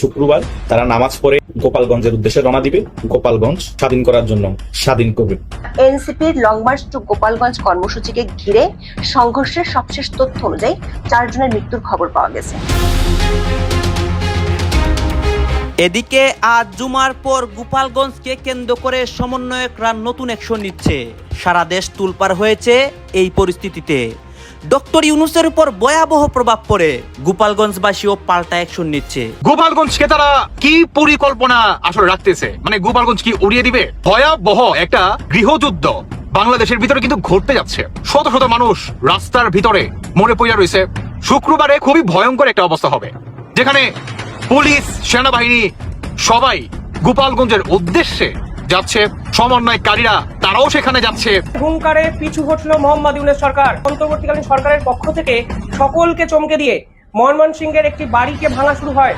শুক্রবার তারা নামাজ পড়ে গোপালগঞ্জের উদ্দেশ্যে রওনা দিবে। গোপালগঞ্জ স্বাধীন করার জন্য স্বাধীন করবে। এনসিপির লং মার্চ টু গোপালগঞ্জ কর্মসূচিকে ঘিরে সংঘর্ষের সবশেষ তথ্য অনুযায়ী চারজনের মৃত্যুর খবর পাওয়া গেছে। এদিকে আজ জুমার পর গোপালগঞ্জকে কেন্দ্র করে সমন্বয়করা নতুন অ্যাকশন নিচ্ছে। সারা দেশ তুলপার হয়েছে এই পরিস্থিতিতে। ডক্টর ইউনুসের উপর ভয়াবহ প্রভাব পড়ে। গোপালগঞ্জবাসীও পাল্টা অ্যাকশন নিচ্ছে। গোপালগঞ্জকে তারা কি পরিকল্পনা আসলে রাখতেছে? মানে গোপালগঞ্জ কি উড়িয়ে দিবে? ভয়াবহ একটা গৃহযুদ্ধ বাংলাদেশের ভিতরে কিন্তু ঘটতে যাচ্ছে। শত শত মানুষ রাস্তার ভিতরে মরে পড়ে রয়েছে। শুক্রবারে খুবই ভয়ঙ্কর একটা অবস্থা হবে। যেখানে পুলিশ, সেনাবাহিনী সবাই গোপালগঞ্জের উদ্দেশ্যে যাচ্ছে। সমন্বয়কারীরা তারাও সেখানে যাচ্ছে। হুঙ্কারে পিছু হটল মোহাম্মদ ইউনুস সরকার। অন্তর্বর্তীকালীন সরকারের পক্ষ থেকে সকলকে চমকে দিয়ে একটি বাড়িকে ভাঙা শুরু হয়।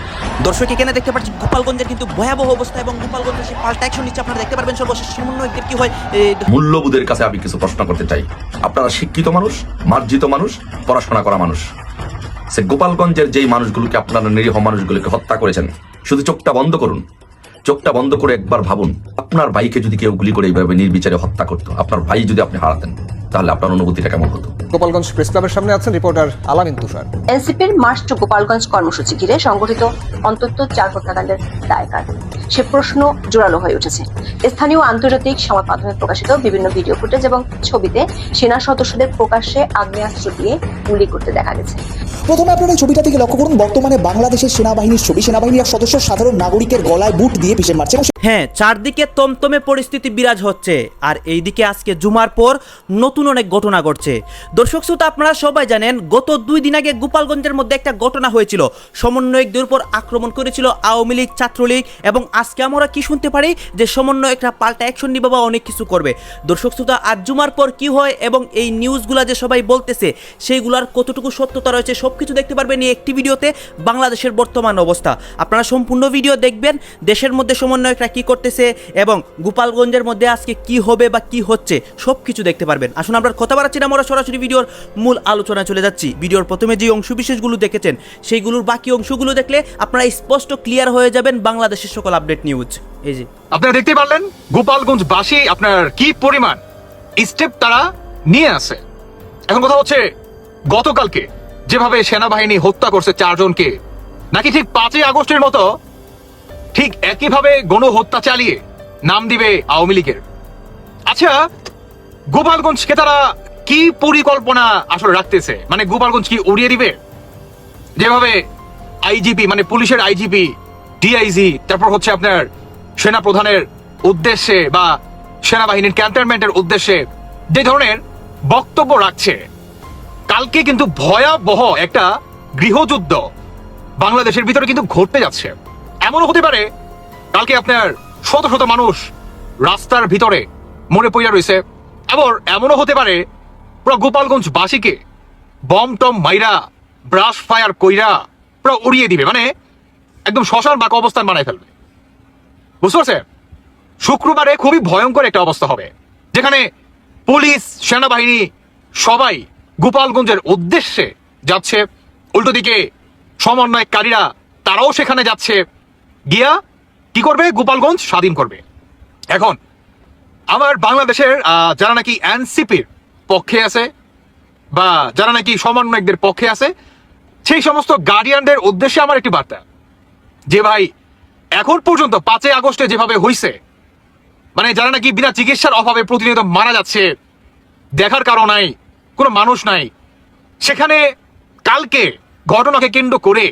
দর্শক এখানে দেখতে পাচ্ছি গোপালগঞ্জের কিন্তু ভয়াবহ অবস্থা এবং গোপালগঞ্জের সেই পাল্টা অ্যাকশন নিচ্ছে আপনারা দেখতে পারবেন। সর্বশেষ সমন্বয়কদের কি হয় মূল্যবোধের কাছে আমি কিছু প্রশ্ন করতে চাই। আপনারা শিক্ষিত মানুষ মার্জিত মানুষ পড়াশোনা করা মানুষ। সে গোপালগঞ্জের যেই মানুষগুলোকে আপনারা নিরীহ মানুষগুলোকে হত্যা করেছেন শুধু চোখটা বন্ধ করুন। চোখটা বন্ধ করে একবার ভাবুন আপনার ভাইকে যদি কেউ গুলি করে এইভাবে নির্বিচারে হত্যা করতো আপনার ভাই যদি আপনি হারাতেন তাহলে আপনার অনুভূতিটা কেমন হতো? গোপালগঞ্জ প্রেস ক্লাবের সামনে আছেন রিপোর্টার আলামিন তুষার। এনসিপির মার্চ টু গোপালগঞ্জ কর্মসূচি ঘিরে সংগঠিত অন্তত চার হত্যাকাণ্ডের দায়কার সে প্রশ্ন জোরালো হয়ে উঠেছে। স্থানীয় আন্তর্জাতিক সংবাদ মাধ্যমে প্রকাশিত বিভিন্ন ভিডিও ফুটেজ এবং ছবিতে সেনা সদস্যদের প্রকাশ্যে আগ্নেয়াস্ত্র দিয়ে গুলি করতে দেখা গেছে। প্রথমে আপনারা এই ছবিটা থেকে লক্ষ্য করুন, বর্তমানে বাংলাদেশের সেনাবাহিনীর ছবি। সেনাবাহিনীর সদস্য সাধারণ নাগরিকের গলায় বুট দিয়ে পিষে মারছে। হ্যাঁ চারদিকে তমতমে পরিস্থিতি বিরাজ হচ্ছে। আর এইদিকে আজকে জুমার পর নতুন অনেক ঘটনা ঘটছে। দর্শক শ্রোতা, আপনারা সবাই জানেন, গত দুই দিন আগে গোপালগঞ্জের মধ্যে একটা ঘটনা হয়েছিল। সমন্বয়কদের উপর আক্রমণ করেছিল আওয়ামী লীগ, ছাত্রলীগ এবং আজকে আমরা কি শুনতে পারি যে সমন্বয়করা পাল্টা অ্যাকশন নিবে বা অনেক কিছু করবে। দর্শক শ্রোতা, আজ জুমার পর কি হয় এবং এই নিউজগুলা যে সবাই বলতেছে, সেইগুলার কতটুকু সত্যতা রয়েছে সব কিছু দেখতে পারবেন এই একটি ভিডিওতে বাংলাদেশের বর্তমান অবস্থা। আপনারা সম্পূর্ণ ভিডিও দেখবেন, দেশের মধ্যে সমন্বয়করা কি করতেছে এবং গোপালগঞ্জের মধ্যে আজকে কি হবে বা কি হচ্ছে সব কিছু দেখতে পারবেন। আসুন আমরা কথা বাড়াচ্ছি না, আমরা সরাসরি ভিডিওর মূল আলোচনায় চলে যাচ্ছি। ভিডিওর প্রথমে যে অংশ বিশেষগুলো দেখেছেন, সেইগুলোর বাকি অংশগুলো দেখলে আপনারা স্পষ্ট ক্লিয়ার হয়ে যাবেন বাংলাদেশের সকল আপডেট নিউজ। এই যে। আপনারা দেখতে পারলেন গোপালগঞ্জ বাসী আপনার কি পরিমাণ স্টেপ তারা নিয়ে আছে। এখন কথা হচ্ছে গতকালকে যেভাবে সেনাবাহিনী হত্যা করছে চারজনকে, নাকি ঠিক পাঁচই আগস্টের মতো ঠিক একইভাবে গণহত্যা চালিয়ে নাম দিবে আওয়ামী লীগের? আচ্ছা গোপালগঞ্জকে তারা কি পরিকল্পনা আসলে রাখতেছে? মানে গোপালগঞ্জ কি উড়িয়ে দিবে? যেভাবে আইজিপি মানে পুলিশের আইজিপি, ডিআইজি, তারপর হচ্ছে আপনার সেনা প্রধানের উদ্দেশ্যে বা সেনাবাহিনীর ক্যান্টনমেন্টের উদ্দেশ্যে যে ধরনের বক্তব্য রাখছে কালকে কিন্তু ভয়াবহ একটা গৃহযুদ্ধ বাংলাদেশের ভিতরে কিন্তু ঘটতে যাচ্ছে। এমনও হতে পারে, কালকে আপনার শত শত মানুষ রাস্তার ভিতরে মরে পড়িয়া রয়েছে। আবার এমনও হতে পারে, পুরো গোপালগঞ্জ বাসীকে বম টম মাইরা, ব্রাশ ফায়ার কইরা পুরো উড়িয়ে দিবে। মানে একদম শ্মশান বাঁকা অবস্থান বানায় ফেলবে। বুঝতে পারছেন? শুক্রবারে খুবই ভয়ঙ্কর একটা অবস্থা হবে, যেখানে পুলিশ, সেনাবাহিনী সবাই গোপালগঞ্জের উদ্দেশ্যে যাচ্ছে। উল্টো দিকে সমন্বয়কারীরা, তারাও সেখানে যাচ্ছে। গিয়া কি করবে? গোপালগঞ্জ স্বাধীন করবে। এখন, আমার বাংলাদেশের যারা নাকি এনসিপির পক্ষে আছে বা যারা নাকি সমন্বয়কদের পক্ষে আছে, সেই সমস্ত গার্ডিয়ানদের উদ্দেশ্যে আমার একটি বার্তা। যে ভাই, এখন পর্যন্ত পাঁচই আগস্টে যেভাবে হইছে মানে যারা নাকি বিনা চিকিৎসার অভাবে প্রতিনিয়ত মারা যাচ্ছে, দেখার কারণ নাই। কোনো মানুষ নাই। সেখানে কালকে ঘটনাকে কেন্দ্র করে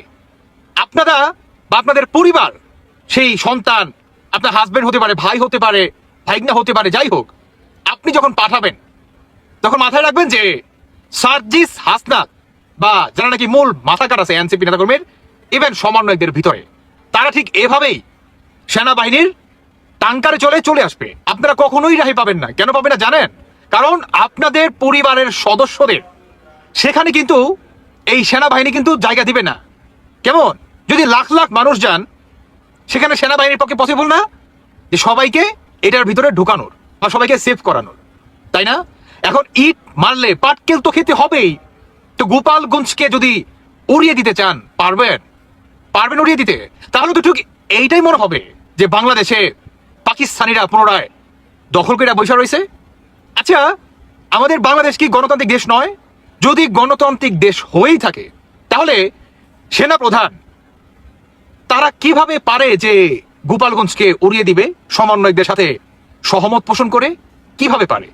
আপনারা বা আপনাদের পরিবার, সেই সন্তান, আপনার হাজবেন্ড হতে পারে, ভাই হতে পারে, ভাইগনা হতে পারে, যাই হোক, আপনি যখন পাঠাবেন, তখন মাথায় রাখবেন যে সার্জিস হাসনাত বা যারা নাকি মূল মাথা কাটাছে এনসিপি নেতাকর্মীর ইভেন সমন্বয়কদের ভিতরে, তারা ঠিক এভাবেই সেনাবাহিনীর টাঙ্কারে চলে চলে আসবে। আপনারা কখনোই রাহি পাবেন না। কেন পাবেন না জানেন? কারণ আপনাদের পরিবারের সদস্যদের, সেখানে কিন্তু এই সেনাবাহিনী কিন্তু জায়গা দিবে না। কেমন? যদি লাখ লাখ মানুষ যান, সেখানে সেনাবাহিনীর পক্ষে পসিবল না? যে সবাইকে এটার ভিতরে ঢুকানোর বা সবাইকে সেভ করানোর। তাই না? এখন ইট মারলে পাটকেল তো খেতে হবেই। তো গোপালগঞ্জকে যদি উড়িয়ে দিতে চান, পারবেন? পারবেন উড়িয়ে দিতে? তাহলে তো ঠিক এইটাই মনে হবে যে বাংলাদেশে পাকিস্তানিরা পুনরায় দখল করে বসে রয়েছে। আচ্ছা আমাদের বাংলাদেশ কি গণতান্ত্রিক দেশ নয়? যদি গণতান্ত্রিক দেশ হয়েই থাকে, তাহলে সেনা প্রধান তারা কীভাবে পারে যে গোপালগঞ্জকে উড়িয়ে দিবে, সমন্বয়কদের সাথে সহমত পোষণ করে, কীভাবে পারে?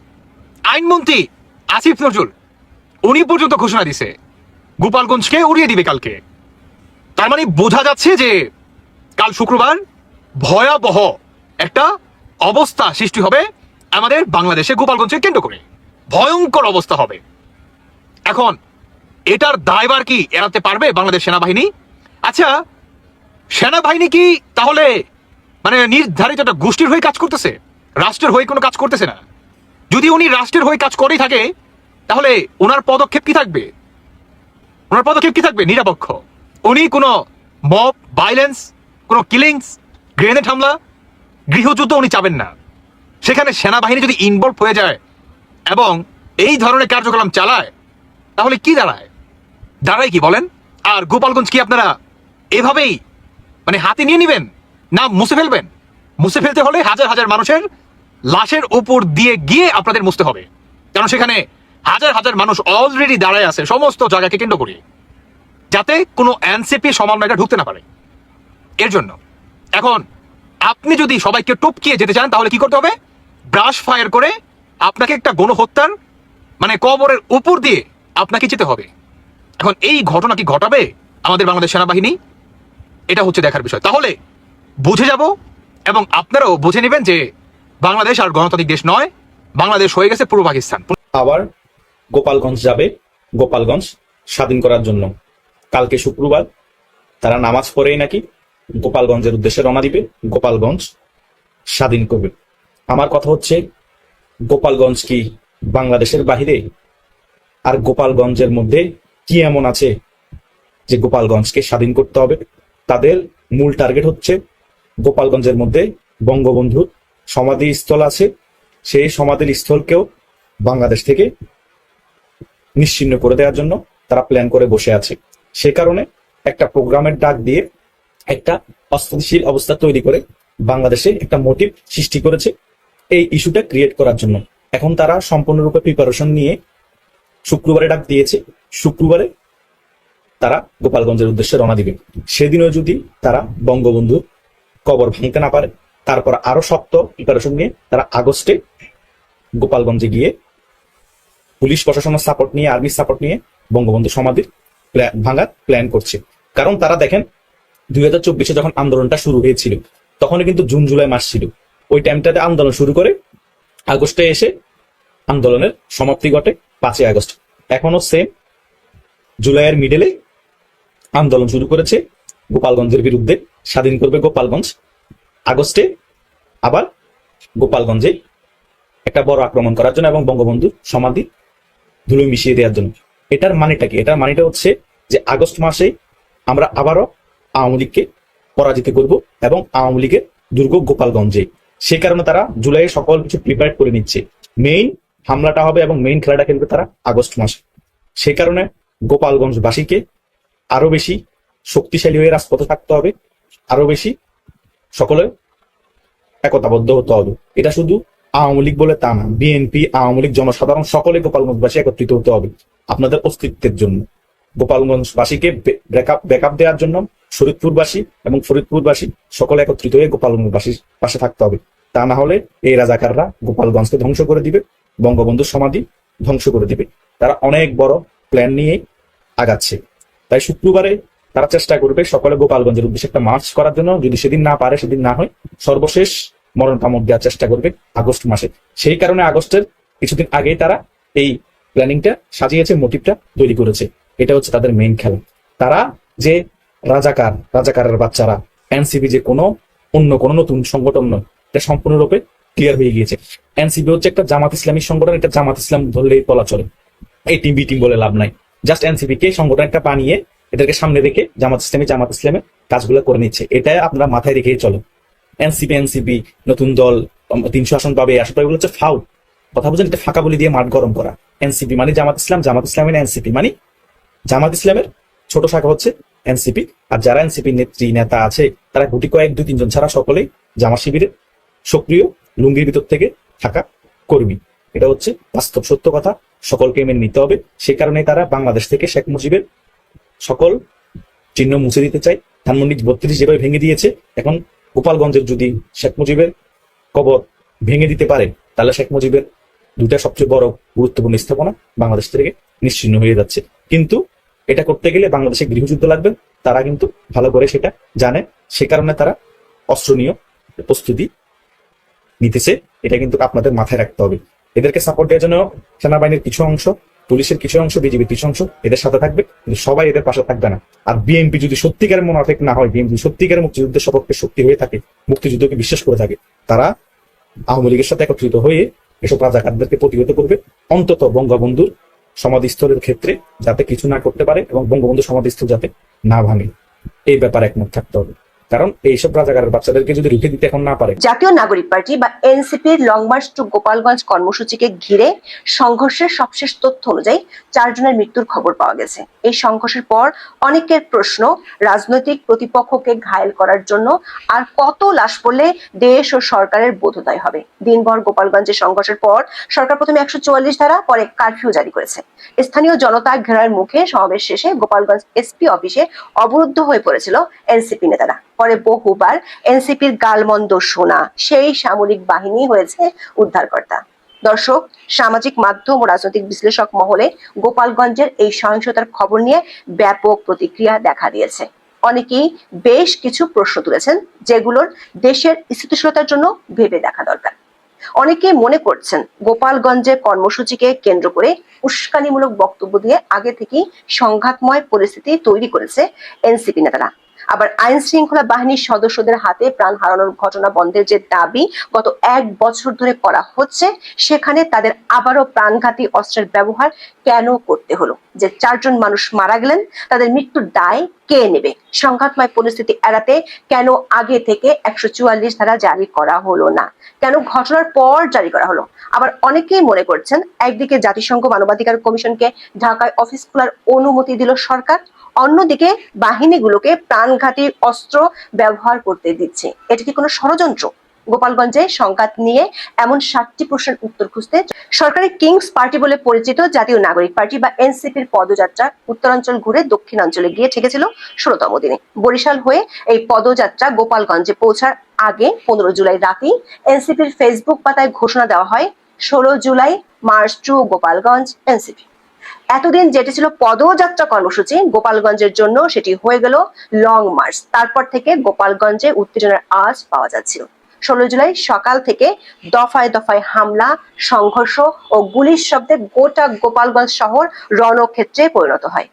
আইনমন্ত্রী আসিফ নজরুল, উনি পর্যন্ত ঘোষণা দিছে, গোপালগঞ্জকে উড়িয়ে দিবে কালকে। তার মানে বোঝা যাচ্ছে যে কাল শুক্রবার ভয়াবহ একটা অবস্থা সৃষ্টি হবে আমাদের বাংলাদেশে গোপালগঞ্জকে কেন্দ্র করে। ভয়ঙ্কর অবস্থা হবে। এখন, এটার দায়বার কি? এড়াতে পারবে বাংলাদেশ সেনাবাহিনী? আচ্ছা সেনাবাহিনী কি তাহলে মানে নির্ধারিত একটা গোষ্ঠীর হয়ে কাজ করতেছে? রাষ্ট্রের হয়ে কোনো কাজ করতেছে না। যদি উনি রাষ্ট্রের হয়ে কাজ করেই থাকে, তাহলে ওনার পদক্ষেপ কি থাকবে? ওনার পদক্ষেপ কি থাকবে? নিরপেক্ষ। উনি কোনো মব, ভাইলেন্স, কোনো কিলিংস, গ্রেনেড হামলা, গৃহযুদ্ধ উনি চাবেন না। সেখানে সেনাবাহিনী যদি ইনভলভ হয়ে যায় এবং এই ধরনের কার্যক্রম চালায়, তাহলে কি দাঁড়ায়? দাঁড়ায় কি বলেন? আর গোপালগঞ্জ কি আপনারা এভাবেই মানে হাতে নিয়ে নেবেন না মুছে ফেলবেন? মুছে ফেলতে হলে হাজার হাজার মানুষের লাশের উপর দিয়ে গিয়ে আপনাদের মুছতে হবে। কারণ সেখানে হাজার হাজার মানুষ অলরেডি দাঁড়ায় আছে, সমস্ত জায়গাকে কেন্দ্র করে, যাতে কোনো এনসিপি সমন্বয়টা ঢুকতে না পারে। এর জন্য এখন আপনি যদি সবাইকে টপকিয়ে যেতে চান, তাহলে কি করতে হবে? ব্রাশ ফায়ার করে আপনাকে একটা গণহত্যার মানে কবরের উপর দিয়ে আপনাকে যেতে হবে। এখন এই ঘটনা কি ঘটাবে আমাদের বাংলাদেশ সেনাবাহিনী? এটা হচ্ছে দেখার বিষয়। তাহলে বুঝে যাব এবং আপনারাও বুঝে নেবেন যে বাংলাদেশ আর গণতান্ত্রিক দেশ নয়, বাংলাদেশ হয়ে গেছে পূর্ব পাকিস্তান। আবার গোপালগঞ্জ যাবে। গোপালগঞ্জ স্বাধীন করার জন্য। কালকে শুক্রবার তারা নামাজ পড়েই নাকি গোপালগঞ্জের উদ্দেশ্যে রওনা দিবে। গোপালগঞ্জ স্বাধীন করবে। আমার কথা হচ্ছে, গোপালগঞ্জ কি বাংলাদেশের বাহিরে? আর গোপালগঞ্জের মধ্যে কি এমন আছে যে গোপালগঞ্জকে স্বাধীন করতে হবে? তাদের মূল টার্গেট হচ্ছে গোপালগঞ্জের মধ্যে বঙ্গবন্ধুর সমাধি স্থল আছে। সেই সমাধির স্থলকেও বাংলাদেশ থেকে নিশ্চিহ্ন করে দেওয়ার জন্য তারা প্ল্যান করে বসে আছে। সে কারণে একটা প্রোগ্রামের ডাক দিয়ে একটা অস্থিতিশীল অবস্থা তৈরি করে বাংলাদেশে একটা মোটিভ সৃষ্টি করেছে। এই ইস্যুটা ক্রিয়েট করার জন্য। এখন তারা সম্পূর্ণরূপে প্রিপারেশন নিয়ে শুক্রবারে ডাক দিয়েছে। শুক্রবারে তারা গোপালগঞ্জের উদ্দেশ্যে রওনা দিবে। সেদিনও যদি তারা বঙ্গবন্ধুর কবর ভাঙতে না পারে, তারপর আরও শক্ত প্রিপারেশন নিয়ে তারা আগস্টে গোপালগঞ্জে গিয়ে পুলিশ প্রশাসনের সাপোর্ট নিয়ে আর্মির সাপোর্ট নিয়ে বঙ্গবন্ধু সমাধির ভাঙার প্ল্যান করছে। কারণ তারা দেখেন, দুই হাজার চব্বিশে যখন আন্দোলনটা শুরু হয়েছিল তখন কিন্তু জুন, জুলাই মাস ছিল। ওই টাইমটাতে আন্দোলন শুরু করে আগস্টে এসে আন্দোলনের সমাপ্তি ঘটে পাঁচই আগস্ট। এখনও সেম জুলাইয়ের মিডলে আন্দোলন শুরু করেছে গোপালগঞ্জের বিরুদ্ধে, স্বাধীন করবে গোপালগঞ্জ। আগস্টে আবার গোপালগঞ্জে একটা বড় আক্রমণ করার জন্য এবং বঙ্গবন্ধুর সমাধি ধুলো মিশিয়ে দেওয়ার জন্য। এটার মানেটা কি? এটার মানেটা হচ্ছে যে আগস্ট মাসে আমরা আবারও আওয়ামী লীগকে পরাজিত করব এবং আওয়ামী লীগের দুর্গ গোপালগঞ্জে। সে কারণে তারা জুলাইয়ে সকল কিছু প্রিপেয়ার করে নিচ্ছে। মেইন হামলাটা হবে এবং মেইন খেলাটা খেলবে তারা আগস্ট মাসে। সে কারণে গোপালগঞ্জবাসীকে আরও বেশি শক্তিশালী হয়ে রাজপথে থাকতে হবে আরও বেশি সকলে একতাবদ্ধ হতে হবে। এটা শুধু আওয়ামী লীগ বলে তা না, বিএনপি, আওয়ামী লীগ, জনসাধারণ সকলে গোপালগঞ্জবাসী একত্রিত হতে হবে আপনাদের অস্তিত্বের জন্য। গোপালগঞ্জবাসীকে ব্যাকআপ ব্যাকআপ দেওয়ার জন্য শরীদপুরবাসী এবং ফরিদপুরবাসী সকলে একত্রিত হয়ে গোপালগঞ্জবাসীর পাশে থাকতে হবে। তা না হলে এই রাজাকাররা গোপালগঞ্জকে ধ্বংস করে দিবে, বঙ্গবন্ধুর সমাধি ধ্বংস করে দিবে। তারা অনেক বড় প্ল্যান নিয়ে আগাচ্ছে। তাই শুক্রবারে তারা চেষ্টা করবে সকলে গোপালগঞ্জের উদ্দেশ্যে একটা মার্চ করার জন্য। যদি সেদিন না পারে, সেদিন না হয়, সর্বশেষ মরণ কামড় দেওয়ার চেষ্টা করবে আগস্ট মাসে। সেই কারণে আগস্টের কিছুদিন আগেই তারা এই প্ল্যানিংটা সাজিয়েছে মোটিভটা তৈরি করেছে। এটা হচ্ছে তাদের মেইন খেলা। তারা যে রাজাকার, রাজাকারের বাচ্চারা। এনসিপি যে কোনো, অন্য কোনো নতুন সংগঠন নয়। এটা সম্পূর্ণরূপে ক্লিয়ার হয়ে গিয়েছে। এনসিপি হচ্ছে একটা জামাত ইসলামী সংগঠন, এটা জামাত ইসলাম ধরলেই বলা চলে। এই টিম বি টিম বলে লাভ নাই। জাস্ট এনসিপি কে সংগঠন একটা বানিয়ে এদেরকে সামনে রেখে জামাত ইসলামী, জামাত ইসলামের কাজগুলো করে নিচ্ছে। এটা আপনারা মাথায় রেখেই চলো। এনসিপি এনসিপি, নতুন দল তিনশো আসন পাবে আসন পাবে হচ্ছে ফাউল কথা বলছেন, এটা ফাঁকা বলি দিয়ে মাঠ গরম করা। এনসিপি মানে জামাত ইসলাম, জামাত ইসলামের এনসিপি মানে জামাত ইসলামের ছোট শাখা হচ্ছে এনসিপি, আর যারা এনসিপি নেত্রী নেতা আছে, তারা গুটি কয়েক, দুই, তিনজন ছাড়া সকলেই জামা শিবিরে সক্রিয় লুঙ্গির ভিতর থেকে থাকা কর্মী। এটা হচ্ছে বাস্তব সত্য কথা, সকলকে মেনে নিতে হবে। সে কারণে তারা বাংলাদেশ থেকে শেখ মুজিবের সকল চিহ্ন মুছে দিতে চায়। ধানমন্ডি বত্রিশ যেভাবে ভেঙে দিয়েছে, এখন গোপালগঞ্জের যদি শেখ মুজিবের কবর ভেঙে দিতে পারে, তাহলে শেখ মুজিবের দুটা সবচেয়ে বড় গুরুত্বপূর্ণ স্থাপনা বাংলাদেশ থেকে নিশ্চিন্ন হয়ে যাচ্ছে। কিন্তু এটা করতে গেলে বাংলাদেশে গৃহযুদ্ধ লাগবে। তারা কিন্তু ভালো করে সেটা জানে। সে কারণে তারা অস্ত্র নিয়ে প্রস্তুতি নিতেছে। এটা কিন্তু আপনাদের মাথায় রাখতে হবে। এদেরকে সাপোর্ট দেওয়ার জন্য সেনাবাহিনীর কিছু অংশ, পুলিশের কিছু অংশ বিজেপির কিছু অংশ এদের সাথে থাকবে। কিন্তু সবাই এদের পাশে থাকবে না। আর বিএনপি যদি সত্যিকারের মোনাফেক না হয়, বিএনপি সত্যিকারের মুক্তিযুদ্ধের সপক্ষে শক্তি হয়ে থাকে, মুক্তিযুদ্ধকে বিশ্বাস করে থাকে, তারা আওয়ামী লীগের সাথে একত্রিত হয়ে এসব রাজাকারদেরকে প্রতিহত করবে। অন্তত বঙ্গবন্ধুর সমাধিস্থলের ক্ষেত্রে যাতে কিছু না করতে পারে এবং বঙ্গবন্ধু সমাধিস্থল যাতে না ভাঙে। এই ব্যাপার একমত থাকতে হবে। কারণ এইসব রাজাকারের বাচ্চাদেরকে যদি রুখে দিতে এখন না পারে। জাতীয় নাগরিক পার্টি বা এনসিপির লং মার্চ টু গোপালগঞ্জ কর্মসূচিকে ঘিরে সংঘর্ষের সবশেষ তথ্য অনুযায়ী চারজনের মৃত্যুর খবর পাওয়া গেছে। এই সংঘর্ষের পর অনেকের প্রশ্ন, রাজনৈতিক প্রতিপক্ষকে ঘায়েল করার জন্য আর কত লাশ পড়লে দেশ ও সরকারের বোধোদয় হবে? দিনভর গোপালগঞ্জের সংঘর্ষের পর সরকার প্রথমে একশো চুয়াল্লিশ ধারা, পরে কারফিউ জারি করেছে। স্থানীয় জনতা ঘেরার মুখে সমাবেশ শেষে গোপালগঞ্জ এসপি অফিসে অবরুদ্ধ হয়ে পড়েছিল এনসিপি নেতারা। পরে বহুবার এনসিপির গালমন্দ শোনা সেই সামরিক বাহিনী হয়েছে উদ্ধারকর্তা। দর্শক, সামাজিক মাধ্যম ও রাজনৈতিক বিশ্লেষক মহলে গোপালগঞ্জের এই সহিংসতার খবর নিয়ে ব্যাপক প্রতিক্রিয়া দেখা দিয়েছে। অনেকেই বেশ কিছু প্রশ্ন তুলেছেন, যেগুলোর দেশের স্থিতিশীলতার জন্য ভেবে দেখা দরকার। অনেকে মনে করছেন গোপালগঞ্জের কর্মসূচিকে কেন্দ্র করে উস্কানিমূলক বক্তব্য দিয়ে আগে থেকেই সংঘাতময় পরিস্থিতি তৈরি করেছে এনসিপি নেতারা। আবার আইন শৃঙ্খলা বাহিনীর সদস্যদের হাতে প্রাণ হারানোর ঘটনা বন্ধের যে দাবি গত এক বছর ধরে করা হচ্ছে, সেখানে তাদের আবারও প্রাণঘাতী অস্ত্রের ব্যবহার কেন করতে হলো? যে চারজন মানুষ মারা গেলেন, তাদের মৃত্যুর দায় কে নেবে? সংঘাতময় পরিস্থিতি এড়াতে কেন আগে থেকে একশো চুয়াল্লিশ ধারা জারি করা হলো না? কেন ঘটনার পর জারি করা হলো? আবার অনেকেই মনে করছেন, একদিকে জাতিসংঘ মানবাধিকার কমিশনকে ঢাকায় অফিস খোলার অনুমতি দিল সরকার অন্যদিকে বাহিনীগুলোকে প্রাণঘাতী অস্ত্র ব্যবহার করতে দিচ্ছে। এটা কি কোনো ষড়যন্ত্র? গোপালগঞ্জে সংঘাত নিয়ে এমন সাতটি প্রশ্নের উত্তর খুঁজতে সরকারি কিংস পার্টি বলে পরিচিত জাতীয় নাগরিক পার্টি বা এনসিপির পদযাত্রা উত্তরাঞ্চল ঘুরে দক্ষিণাঞ্চলে গিয়ে ঠেকেছিল ষোলতম দিনে। বরিশাল হয়ে এই পদযাত্রা গোপালগঞ্জে পৌঁছার আগে পনেরো জুলাই রাতেই এনসিপির ফেসবুক পাতায় ঘোষণা দেওয়া হয়, ষোলো July march to Gopalganj NCP. এতদিন যেটি ছিল পদযাত্রা কর্মসূচি গোপালগঞ্জের জন্য সেটি হয়ে গেল লং মার্চ তারপর থেকে গোপালগঞ্জে উত্তেজনার আজ পাওয়া যাচ্ছিল। ষোলো জুলাই সকাল থেকে দফায় দফায় হামলা, সংঘর্ষ ও গুলির শব্দে গোটা গোপালগঞ্জ শহর রণক্ষেত্রে পরিণত হয়।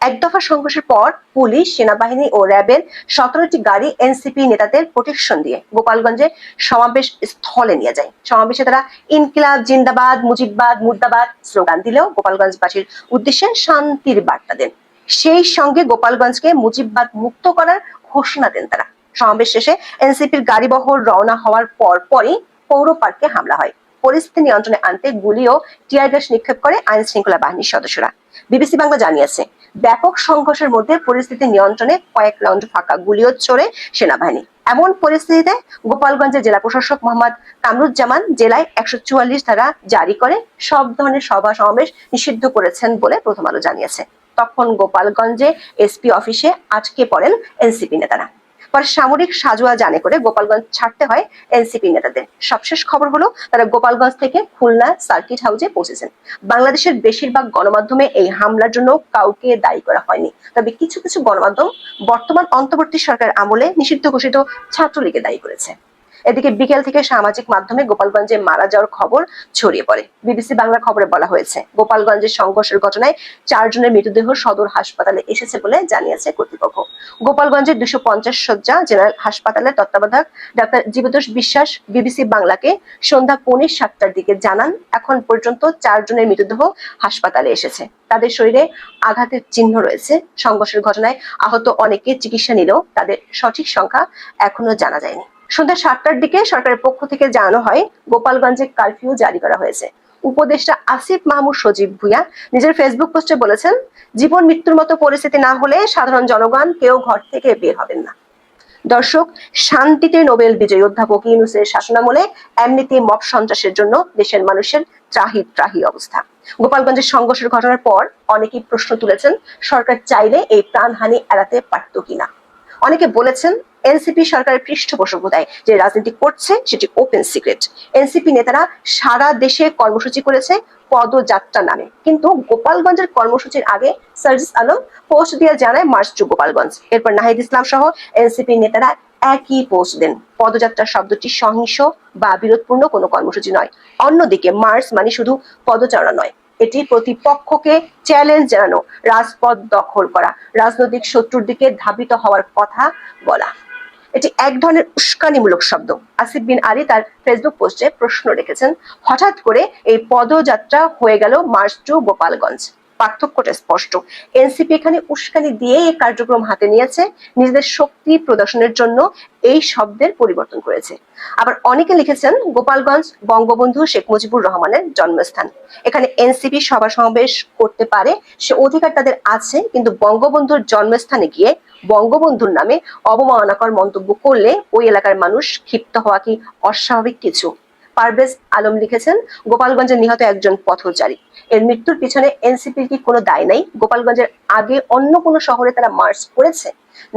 এক দফা সংঘর্ষের পর পুলিশ, সেনাবাহিনী ও র্যাবের সতেরোটি গাড়ি এনসিপি নেতাদের প্রোটেকশন দিয়ে গোপালগঞ্জে সমাবেশ স্থলে নিয়ে যায়। সমাবেশে তারা ইনকিলাব, জিন্দাবাদ, মুজিববাদ, মুর্দাবাদ স্লোগান দিলেও গোপালগঞ্জবাসীর উদ্দেশ্যে শান্তির বার্তা দেন। সেই সঙ্গে গোপালগঞ্জকে মুজিববাদ মুক্ত করার ঘোষণা দেন তারা। সমাবেশ শেষে এনসিপির গাড়ি বহর রওনা হওয়ার পর পরই পৌর পার্কে হামলা হয়। পরিস্থিতি নিয়ন্ত্রণে আনতে গুলি ও টিয়ার গ্যাস নিক্ষেপ করে আইন শৃঙ্খলা বাহিনীর সদস্যরা। বিবিসি বাংলা জানিয়েছে ব্যাপক সংঘর্ষের মধ্যে পরিস্থিতি নিয়ন্ত্রণে কয়েক রাউন্ড ফাঁকা গুলিও ছড়ে সেনাবাহিনী। এমন পরিস্থিতিতে গোপালগঞ্জের জেলা প্রশাসক মোহাম্মদ কামরুজ্জামান জেলায় একশো চুয়াল্লিশ ধারা জারি করে সব ধরনের সভা সমাবেশ নিষিদ্ধ করেছেন বলে প্রথম আলো জানিয়েছে। তখন গোপালগঞ্জে এসপি অফিসে আটকে পড়েন এনসিপি নেতারা। পরে সামরিক সাজোয়া জানে করে গোপালগঞ্জ ছাড়তে হয় এনসিপি নেতাদের। সবশেষ খবর হলো, তারা গোপালগঞ্জ থেকে খুলনা সার্কিট হাউসে পৌঁছেছেন। বাংলাদেশের বেশিরভাগ গণমাধ্যমে এই হামলার জন্য কাউকে দায়ী করা হয়নি। তবে কিছু কিছু গণমাধ্যম বর্তমান অন্তর্বর্তী সরকার আমলে নিষিদ্ধ ঘোষিত ছাত্রলীগে দায়ী করেছে। এদিকে বিকেল থেকে সামাজিক মাধ্যমে গোপালগঞ্জে মারা যাওয়ার খবর ছড়িয়ে পড়ে। বিবিসি বাংলা খবরে বলা হয়েছে গোপালগঞ্জের সংঘর্ষের ঘটনায় চারজনের মৃতদেহ সদর হাসপাতালে এসেছে বলে জানিয়েছে কর্তৃপক্ষ। গোপালগঞ্জের দুশো পঞ্চাশ শয্যা, জেনারেল হাসপাতালের তত্ত্বাবধায়ক ডাক্তার জীবতোষ বিশ্বাস বিবিসি বাংলাকে সন্ধ্যা পৌনে সাতটার দিকে জানান, এখন পর্যন্ত চারজনের মৃতদেহ হাসপাতালে এসেছে। তাদের শরীরে আঘাতের চিহ্ন রয়েছে। সংঘর্ষের ঘটনায় আহত অনেকে চিকিৎসা নিলেও তাদের সঠিক সংখ্যা এখনও জানা যায়নি। সন্ধ্যা সাতটার দিকে সরকারের পক্ষ থেকে জানানো হয়, গোপালগঞ্জে কারফিউ জারি করা হয়েছে। উপদেষ্টা আসিফ মাহমুদ সজীব ভুইয়া নিজের ফেসবুক পোস্টে বলেছেন, জীবন মৃত্যুর মতো পরিস্থিতি না হলে সাধারণ জনগণ কেউ ঘর থেকে বের হবেন না। দর্শক, শান্তিতে নোবেল বিজয়ী অধ্যাপক ইউনুসের শাসনামলে এমনিতে মব সন্ত্রাসের জন্য দেশের মানুষের ত্রাহি ত্রাহি অবস্থা। গোপালগঞ্জের সংঘর্ষের ঘটনার পর অনেকেই প্রশ্ন তুলেছেন, সরকার চাইলে এই প্রাণহানি এড়াতে পারত কিনা? অনেকে বলেছেন এনসিপি সরকারের পৃষ্ঠপোষকতায় যে রাজনীতি করছে সেটি ওপেন সিক্রেট এনসিপি নেতারা সারা দেশে কর্মসূচি করেছে পদযাত্রা নামে। কিন্তু গোপালগঞ্জের কর্মসূচির আগে সার্জিস আলম পোস্ট দিয়ে জানায় মার্চ টু গোপালগঞ্জ। এরপর নাহিদ ইসলাম সহ এনসিপি নেতারা একই পোস্ট দেন। পদযাত্রা শব্দটি সহিংস বা বিরোধপূর্ণ কোনো কর্মসূচি নয়। অন্যদিকে মার্চ মানে শুধু পদচারণা নয়। এটি প্রতিপক্ষকে চ্যালেঞ্জ জানানো, রাজপথ দখল করা, রাজনৈতিক শত্রুর দিকে ধাবিত হওয়ার কথা বলা। এটি এক ধরনের উস্কানিমূলক শব্দ। আসিফ বিন আলী তার ফেসবুক পোস্টে প্রশ্ন রেখেছেন, হঠাৎ করে এই পদযাত্রা হয়ে গেল মার্চ টু গোপালগঞ্জ। পার্থক্যটা স্পষ্ট। এনসিপি এখানে উস্কানি দিয়ে এই কার্যক্রম হাতে নিয়েছে। নিজেদের শক্তি প্রদর্শনের জন্য এই শব্দের পরিবর্তন করেছে। আবার অনেকে লিখেছেন, গোপালগঞ্জ বঙ্গবন্ধু শেখ মুজিবুর রহমানের জন্মস্থান। এখানে এনসিপি সভা সমাবেশ করতে পারে, সে অধিকার তাদের আছে, কিন্তু বঙ্গবন্ধুর জন্মস্থানে গিয়ে বঙ্গবন্ধুর নামে অবমাননাকর মন্তব্য করলে ওই এলাকার মানুষ ক্ষিপ্ত হওয়া কি অস্বাভাবিক কিছু? পারভেজ আলম লিখেছেন গোপালগঞ্জে নিহত একজন পথচারী। এর মৃত্যুর পিছনে এনসিপির কি কোনো দায় নাই? গোপালগঞ্জের আগে অন্য কোনো শহরে তারা মার্চ করেছে?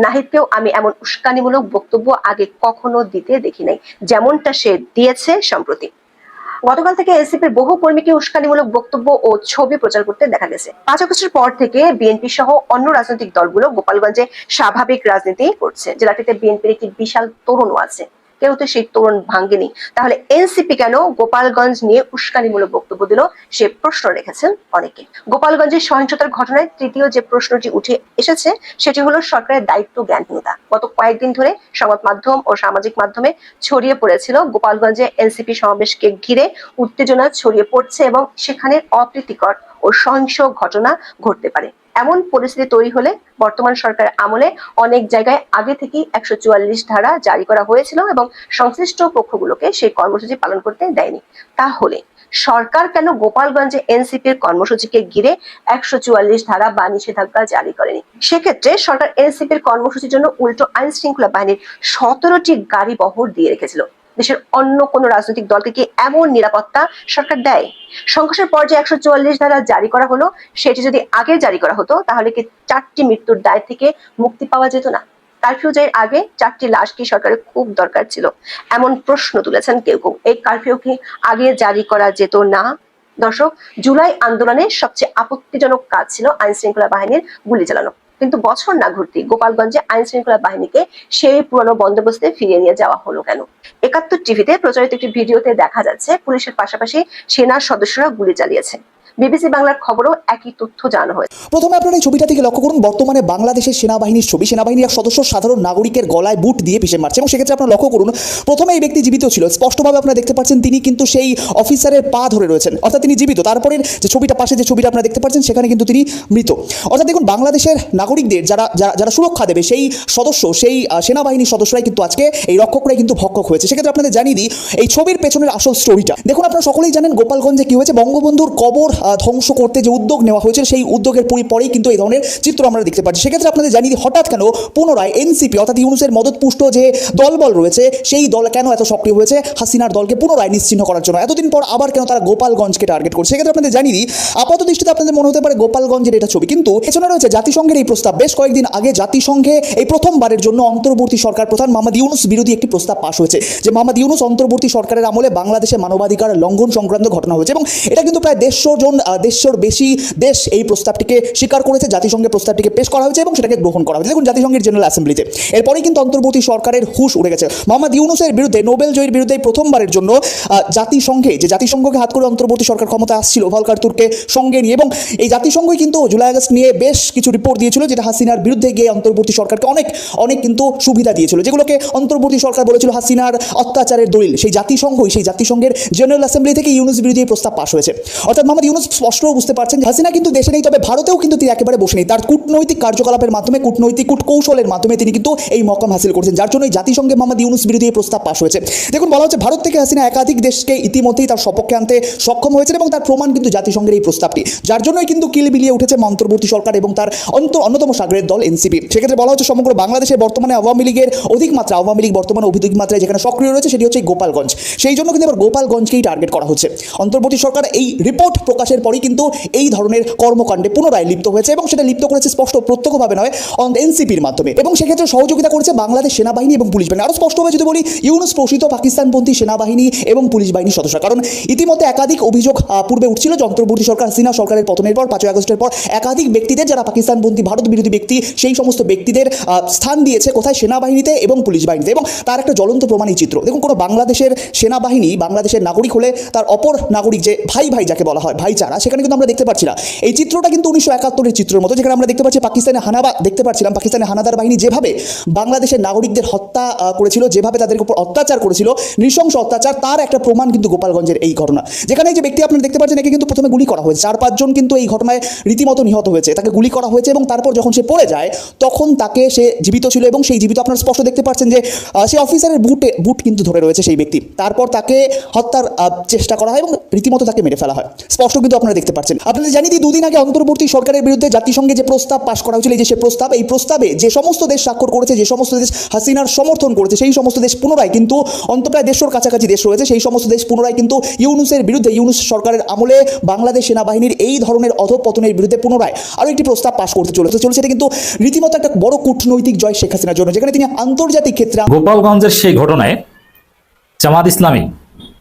নাহিদকেও আমি এমন উস্কানিমূলক বক্তব্য আগে কখনো দিতে দেখি নাই। যেমনটা সে দিয়েছে সম্প্রতি। গতকাল থেকে এনসিপির বহু কর্মীকে উস্কানিমূলক বক্তব্য ও ছবি প্রচার করতে দেখা গেছে। পাঁচ আগস্টের পর থেকে বিএনপি সহ অন্য রাজনৈতিক দলগুলো গোপালগঞ্জে স্বাভাবিক রাজনীতি করছে। জেলাটিতে বিএনপির একটি বিশাল তরুণও আছে। কেউ তো সেই তরুণ ভাঙ্গেনি। তাহলে এনসিপি কেন গোপালগঞ্জ নিয়ে উস্কানিমূলক বক্তব্য দিল সে প্রশ্ন রেখেছেন অনেকে। গোপালগঞ্জের সহিংসতার ঘটনায় তৃতীয় যে প্রশ্নটি উঠে এসেছে, সেটি হলো সরকারের দায়িত্ব জ্ঞানহীনতা। গত কয়েকদিন ধরে সংবাদ মাধ্যম ও সামাজিক মাধ্যমে ছড়িয়ে পড়েছিল গোপালগঞ্জে এনসিপি সমাবেশকে ঘিরে উত্তেজনা ছড়িয়ে পড়ছে এবং সেখানে অপ্রীতিকর ও সহিংস ঘটনা ঘটতে পারে। এমন পরিস্থিতি তৈরি হলে বর্তমান সরকার আমলে অনেক জায়গায় আগে থেকেই একশো চুয়াল্লিশ ধারা জারি করা হয়েছিল এবং সংশ্লিষ্ট পক্ষগুলোকে সেই কর্মসূচি পালন করতে দেয়নি। তাহলে সরকার কেন গোপালগঞ্জে এনসিপির কর্মসূচিকে ঘিরে একশো চুয়াল্লিশ ধারা বা নিষেধাজ্ঞা জারি করেনি? সেক্ষেত্রে সরকার এনসিপির কর্মসূচির জন্য উল্টো আইন শৃঙ্খলা বাহিনীর সতেরোটি গাড়ি বহর দিয়ে রেখেছিল। দেশের অন্য কোন রাজনৈতিক দলকে কি এমন নিরাপত্তা সরকার দেয়? সংঘর্ষের পর যে একশো চুয়াল্লিশ ধারা জারি করা হলো, সেটি যদি আগে জারি করা হতো, তাহলে কি চারটি মৃত্যুর দায় থেকে মুক্তি পাওয়া যেত না? কারফিউ এর আগে চারটি লাশ কি সরকারের খুব দরকার ছিল? এমন প্রশ্ন তুলেছেন কেউ কেউ। এই কারফিউ কি আগে জারি করা যেত না? দর্শক, জুলাই আন্দোলনে সবচেয়ে আপত্তিজনক কাজ ছিল আইন শৃঙ্খলা বাহিনীর গুলি চালানো। কিন্তু বছর না ঘুরতেই গোপালগঞ্জে আইন শৃঙ্খলা বাহিনীকে সেই পুরনো বন্দোবস্তে ফিরিয়ে নিয়ে যাওয়া হলো কেন? একাত্তর টিভিতে প্রচারিত একটি ভিডিওতে দেখা যাচ্ছে, পুলিশের পাশাপাশি সেনার সদস্যরা গুলি চালিয়েছে। বিবিসি বাংলার খবরও একই তথ্য জানানো হয়েছে। প্রথমে আপনারা এই ছবিটা থেকে লক্ষ্য করুন, বর্তমানে বাংলাদেশের সেনাবাহিনীর ছবি, সেনাবাহিনীর এক সদস্য সাধারণ নাগরিকের গলায় বুট দিয়ে পিষে মারছে। এবং সেক্ষেত্রে আপনারা লক্ষ্য করুন, প্রথমে এই ব্যক্তি জীবিত ছিল। স্পষ্টভাবে আপনারা দেখতে পাচ্ছেন তিনি কিন্তু সেই অফিসারের পা ধরে রয়েছেন। অর্থাৎ তিনি জীবিত। তারপরের যে ছবিটা পাশে যে ছবিটা আপনারা দেখতে পাচ্ছেন, সেখানে কিন্তু তিনি মৃত। অর্থাৎ দেখুন, বাংলাদেশের নাগরিকদের যারা যারা সুরক্ষা দেবে, সেই সদস্য, সেই সেনাবাহিনীর সদস্যরাই কিন্তু আজকে এই রক্ষকরাই কিন্তু ভক্ষক হয়েছে। সেক্ষেত্রে আপনাদের জানিয়ে দিই, এই ছবির পেছনের আসল স্টোরিটা দেখুন, আপনারা সকলেই জানেন গোপালগঞ্জে কি হয়েছে। বঙ্গবন্ধুর কবর ধ্বংস করতে যে উদ্যোগ নেওয়া হয়েছিল, সেই উদ্যোগের পরি পরেই কিন্তু এই ধরনের চিত্র আমরা দেখতে পাচ্ছি। সেক্ষেত্রে আপনাদের জানিয়ে দিই, হঠাৎ কেন পুনরায় এনসিপি, অর্থাৎ ইউনুসের মদতপুষ্ট যে দলবল রয়েছে, সেই দল কেন এত সক্রিয় হয়েছে? হাসিনার দলকে পুনরায় নিশ্চিহ্ন করার জন্য। এতদিন পর আবার কেন তারা গোপালগঞ্জকে টার্গেট করছে? সেক্ষেত্রে আপনাদের জানিয়ে দিই, আপাত দৃষ্টিতে আপনাদের মনে হতে পারে গোপালগঞ্জের এটা ছবি। কিন্তু পেছনে রয়েছে জাতিসংঘের এই প্রস্তাব। বেশ কয়েকদিন আগে জাতিসংঘে এই প্রথমবারের জন্য অন্তর্বর্তী সরকার প্রধান মোহাম্মদ ইউনুস বিরোধী একটি প্রস্তাব পাশ হয়েছে, যে মোহাম্মদ ইউনুস অন্তর্বর্তী সরকারের আমলে বাংলাদেশে মানবাধিকার লঙ্ঘন সংক্রান্ত ঘটনা হয়েছে। এবং এটা কিন্তু প্রায় দেড়শো জন দেড়শোর বেশি দেশ এই প্রস্তাবটিকে স্বীকার করেছে, জাতিসংঘের প্রস্তাবটিকে পেশ করা হয়েছে এবং সেটাকে গ্রহণ করা হয়েছে। দেখুন, জাতিসংঘের জেনারেল অ্যাসেম্বলিতে এরপরেই কিন্তু অন্তর্বর্তী সরকারের হুশ উড়ে গেছে। মোহাম্মদ ইউনুসের বিরুদ্ধে, নোবেল জয়ীর বিরুদ্ধে প্রথমবারের জন্য জাতিসংঘে, যে জাতিসংঘকে হাত করে অন্তর্বর্তী সরকার ক্ষমতা আসছিল ভলকার তুর্কে সঙ্গে নিয়ে এবং এই জাতিসংঘই কিন্তু জুলাই আগস্ট নিয়ে বেশ কিছু রিপোর্ট দিয়েছিল, যেটা হাসিনার বিরুদ্ধে গিয়ে অন্তর্বর্তী সরকারকে অনেক অনেক কিন্তু সুবিধা দিয়েছিল। যেগুলোকে অন্তর্বর্তী সরকার বলেছিল হাসিনার অত্যাচারের দলিল। সেই জাতিসংঘই, সেই জাতিসংঘের জেনারেল অ্যাসেম্বলি থেকে ইউনুস এই প্রস্তাব পাশ হয়েছে। অর্থাৎ মোহাম্মদ ইউনুস ইউনুস স্পষ্ট বুঝতে পারছেন হাসিনা কিন্তু দেশে নেই, তবে ভারতেও কিন্তু তিনি একেবারে বসে নেই। তার কূটনৈতিক কার্যকলাপের মাধ্যমে, কূটনৈতিক কূটকৌশলের মাধ্যমে তিনি কিন্তু এই মকাম হাসিল করছেন, যার জন্য জাতিসংঘে মোহাম্মদ ইউনুস বিরোধী প্রস্তাব পাশ হয়েছে। দেখুন, বলা হচ্ছে ভারত থেকে হাসিনা একাধিক দেশকে ইতিমধ্যেই তার সপক্ষে আনতে সক্ষম হয়েছেন এবং তার প্রমাণ কিন্তু জাতিসংঘের এই প্রস্তাবটি, যার জন্যই কিন্তু কিল বিলিয়ে উঠেছে অন্তর্বর্তী সরকার এবং তার অন্ত, অন্যতম সাগরের দল এনসিপি। সেক্ষেত্রে বলা হচ্ছে সমগ্র বাংলাদেশে বর্তমানে আওয়ামী লীগের অধিক মাত্রা, আওয়ামী লীগ বর্তমানে অধিক মাত্রায় যেখানে সক্রিয় রয়েছে, সেটি হচ্ছে গোপালগঞ্জ। সেই জন্য কিন্তু এবার গোপালগঞ্জকেই টার্গেট করা হচ্ছে। অন্তর্বর্তী সরকার এই রিপোর্ট প্রকাশের পরই কিন্তু এই ধরনের কর্মকাণ্ডে পুনরায় লিপ্ত হয়েছে এবং সেটা লিপ্ত করেছে স্পষ্ট প্রত্যক্ষভাবে নয় অন এনসিপির মাধ্যমে। এবং সেক্ষেত্রে সহযোগিতা করেছে বাংলাদেশ সেনাবাহিনী এবং পুলিশ বাহিনী। আরও স্পষ্টভাবে যদি বলি, ইউনুস প্রসিত পাকিস্তানপন্থী সেনাবাহিনী এবং পুলিশ বাহিনীর সদস্য। কারণ ইতিমধ্যে একাধিক অভিযোগ পূর্বে উঠছিল যে অন্তর্বর্তী সরকার সিনা সরকারের পতনের পর, পাঁচই আগস্টের পর, একাধিক ব্যক্তিদের, যারা পাকিস্তানপন্থী, ভারত বিরোধী ব্যক্তি, সেই সমস্ত ব্যক্তিদের স্থান দিয়েছে কোথায়? সেনাবাহিনীতে এবং পুলিশ বাহিনীতে। এবং তার একটা জ্বলন্ত প্রমাণী চিত্র। দেখুন, কোনো বাংলাদেশের সেনাবাহিনী, বাংলাদেশের নাগরিক হলে তার অপর নাগরিক যে, ভাই ভাই যাকে বলা হয় ভাইচারা সেখানে কিন্তু আমরা দেখতে পাচ্ছি না। এই চিত্রটা কিন্তু উনিশশো একাত্তরের চিত্রের মতো, যেখানে আমরা দেখতে পাচ্ছি পাকিস্তানের হানাবা দেখতে পাচ্ছিলাম। পাকিস্তানের হানাদার বাহিনী যেভাবে বাংলাদেশের নাগরিকদের হত্যা করেছিল, যেভাবে তাদের উপর অত্যাচার করেছিল, নৃশংস অত্যাচার, তার একটা প্রমাণ কিন্তু গোপালগঞ্জের এই ঘটনা। যেখানে যে ব্যক্তি আপনারা দেখতে পাচ্ছেন, একে কিন্তু প্রথমে গুলি করা হয়েছে। চার, পাঁচজন কিন্তু এই ঘটনায় রীতিমতো নিহত হয়েছে। তাকে গুলি করা হয়েছে এবং তারপর যখন সে পড়ে যায়, তখন তাকে সে জীবিত ছিল এবং সেই জীবিত আপনারা স্পষ্ট দেখতে পাচ্ছেন যে সে অফিসারের বুটে, বুট কিন্তু ধরে রয়েছে সেই ব্যক্তি। তারপর তাকে হত্যার চেষ্টা করা হয় এবং রীতিমতো তাকে মেরে ফেলা হয়। স্পষ্ট কিন্তু আপনারা দেখতে পাচ্ছেন। আপনাদের জানিয়ে দিই, দুদিন আগে অন্তর্বর্তী সরকারের বিরুদ্ধে জাতিসংঘে যে প্রস্তাব পাশ করা হয়েছিল, এই যে সে প্রস্তাব, এই প্রস্তাবে যে সমস্ত দেশ স্বাক্ষর করেছে, যে সমস্ত দেশ হাসিনার সমর্থন করেছে, সেই সমস্ত দেশ পুনরায় কিন্তু অন্তপ্রায় দেড়শোর কাছাকাছি দেশ রয়েছে, সেই সমস্ত দেশ পুনরায় কিন্তু ইউনুসের বিরুদ্ধে, ইউনুস সরকারের আমলে বাংলাদেশ সেনাবাহিনীর এই ধরনের অধপতনের বিরুদ্ধে পুনরায় আরও একটি প্রস্তাব পাশ করতে চলেছে। চলেছে এটা কিন্তু রীতিমতো একটা বড় কূটনৈতিক জয় শেখ হাসিনার জন্য, যেখানে তিনি আন্তর্জাতিক ক্ষেত্রে গোপালগঞ্জের সেই ঘটনায় জামাত ইসলামী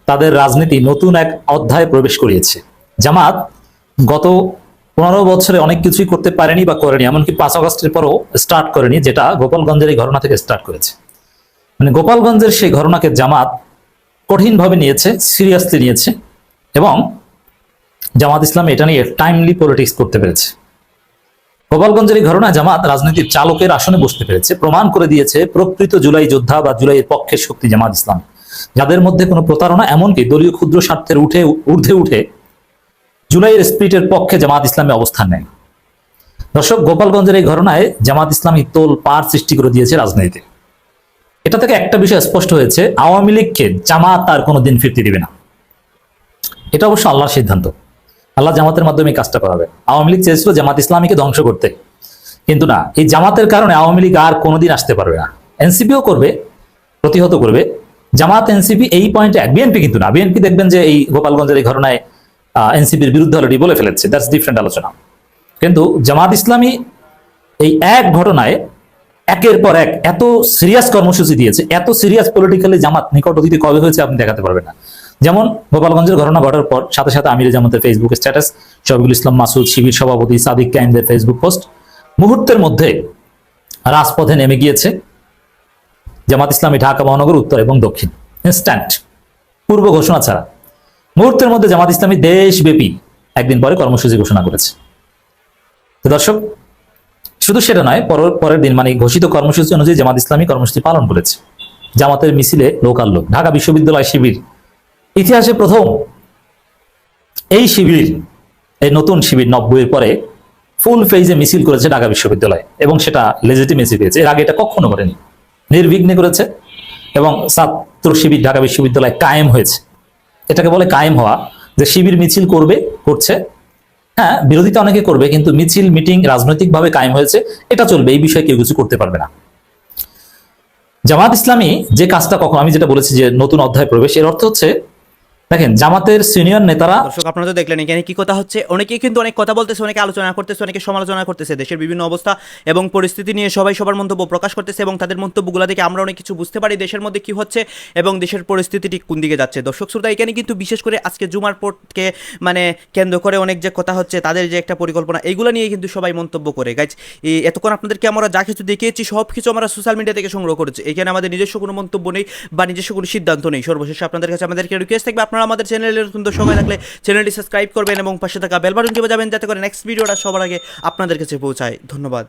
তাদের রাজনীতি নতুন এক অধ্যায়ে প্রবেশ করিয়েছে। জামাত গত পনেরো বছরে অনেক কিছুই করতে পারেনি বা করেনি, এমনকি পাঁচ আগস্টের পরও স্টার্ট করেনি, যেটা গোপালগঞ্জের এই ঘটনা থেকে স্টার্ট করেছে। মানে গোপালগঞ্জের সেই ঘটনাকে জামাত কঠিনভাবে নিয়েছে সিরিয়াসলি নিয়েছে, এবং জামাত ইসলাম এটা নিয়ে টাইমলি পলিটিক্স করতে পেরেছে। গোপালগঞ্জের এই ঘটনা জামাত রাজনীতির চালকের আসনে বসতে পেরেছে, প্রমাণ করে দিয়েছে প্রকৃত জুলাই যোদ্ধা বা জুলাইয়ের পক্ষের শক্তি জামাত ইসলাম। যাদের মধ্যে কোনো প্রতারণা, এমনকি দলীয় ক্ষুদ্র স্বার্থের উঠে, ঊর্ধ্বে উঠে জুলাইয়ের স্পিরিটের পক্ষে জামাত ইসলামে অবস্থান নেয়। দর্শক, গোপালগঞ্জের এই ঘটনায় জামাত ইসলামী তোল পার সৃষ্টি করে দিয়েছে রাজনীতিতে এটা থেকে একটা বিষয় স্পষ্ট হয়েছে, আওয়ামী লীগকে জামাত আর কোনোদিন ফিরতে দিবে না। এটা অবশ্য আল্লাহর সিদ্ধান্ত। আল্লাহ জামাতের মাধ্যমে কাজটা করাবে। আওয়ামী লীগ চেয়েছিল জামাত ইসলামীকে ধ্বংস করতে। কিন্তু না, এই জামাতের কারণে আওয়ামী লীগ আর কোনোদিন আসতে পারবে না। এনসিপিও করবে, প্রতিহত করবে। জামাত, এনসিপি এই পয়েন্টে বিএনপি কিন্তু না। বিএনপি দেখবেন যে এই গোপালগঞ্জের এই ঘটনায় এনসিপির বিরুদ্ধে অলরেডি বলে ফেলেছে। দ্যাটস ডিফারেন্ট আলোচনা। কিন্তু জামাত ইসলামী এই এক ঘটনায় একের পর এক এত সিরিয়াস কর্মসূচি দিয়েছে, এত সিরিয়াস পলিটিক্যালি জামাত নিকট অতীতে কবে হয়েছে আপনি দেখাতে পারবেন না। যেমন গোপালগঞ্জের ঘটনা ঘটার পর সাথে সাথে আমির জামাতের ফেসবুক স্ট্যাটাস শফিকুল ইসলাম মাসুদ, শিবির সভাপতি সাদিক কাইমদের ফেসবুক পোস্ট মুহূর্তের মধ্যে রাজপথে নেমে গিয়েছে জামাত ইসলামী ঢাকা মহানগর উত্তর এবং দক্ষিণ। ইনস্ট্যান্ট পূর্ব ঘোষণা ছাড়া। মুহূর্তের মধ্যে জামাত ইসলামী দেশব্যাপী একদিন পরে কর্মসূচি ঘোষণা করেছে। তো দর্শক, শুধু সেটা নয়, পর- পরের দিন মানে ঘোষিত কর্মসূচি অনুযায়ী জামাত ইসলামী কর্মসূচি পালন করেছে। জামাতের মিছিলে লোকাল লোক, ঢাকা বিশ্ববিদ্যালয় শিবির, ইতিহাসে প্রথম এই শিবির, এই নতুন শিবির নব্বইয়ের পরে ফুল ফেজে মিছিল করেছে ঢাকা বিশ্ববিদ্যালয় এবং সেটা লেজিটিমেসি পেয়েছে। এর আগে এটা কখনো করেনি, নির্বিঘ্নে করেছে এবং ছাত্র শিবির ঢাকা বিশ্ববিদ্যালয় কায়েম হয়েছে। এটাকে বলে কায়েম হওয়া, যে শিবির মিছিল করবে, করছে। হ্যাঁ বিরোধিতা অনেকে করবে, কিন্তু মিছিল, মিটিং রাজনৈতিকভাবে কায়েম হয়েছে, এটা চলবে, এই বিষয়ে কেউ কিছু করতে পারবে না। জামাত ইসলামী যে কাজটা কখন, আমি যেটা বলেছি যে নতুন অধ্যায় প্রবেশ, এর অর্থ হচ্ছে দেখেন, জামাতের সিনিয়র নেতারা দর্শক, আপনারা তো দেখলেন এখানে কি কথা হচ্ছে। অনেকে কিন্তু অনেক কথা বলতেছে, অনেকে আলোচনা করতেছে, অনেকে সমালোচনা করতেছে দেশের বিভিন্ন অবস্থা এবং পরিস্থিতি নিয়ে সবাই সবার মন্তব্য প্রকাশ করতেছে এবং তাদের মন্তব্যগুলো দেখে আমরা অনেক কিছু বুঝতে পারি দেশের মধ্যে কি হচ্ছে এবং দেশের পরিস্থিতিটি কোন দিকে যাচ্ছে। দর্শক, শ্রোতা, এখানে কিন্তু বিশেষ করে আজকে জুমার পরকে মানে কেন্দ্র করে অনেক যে কথা হচ্ছে, তাদের যে একটা পরিকল্পনা এইগুলো নিয়ে কিন্তু সবাই মন্তব্য করে। গাইজ এতক্ষণ আপনাদেরকে আমরা যা কিছু দেখিয়েছি সব কিছু আমরা সোশ্যাল মিডিয়া থেকে সংগ্রহ করেছি। এখানে আমাদের নিজস্ব কোনো মন্তব্য নেই বা নিজস্ব কোনো সিদ্ধান্ত নেই। সর্বশেষে আপনাদের কাছে আমাদেরকে রিকোয়েস্ট থাকবে, আপনারা আমাদের চ্যানেলের সুন্দর সময় থাকলে চ্যানেলটি সাবস্ক্রাইব করবেন এবং পাশে থাকা বেল বাটন চেপে যাবেন, যাতে করে নেক্সট ভিডিওটা সবার আগে আপনাদের কাছে পৌঁছায়। ধন্যবাদ।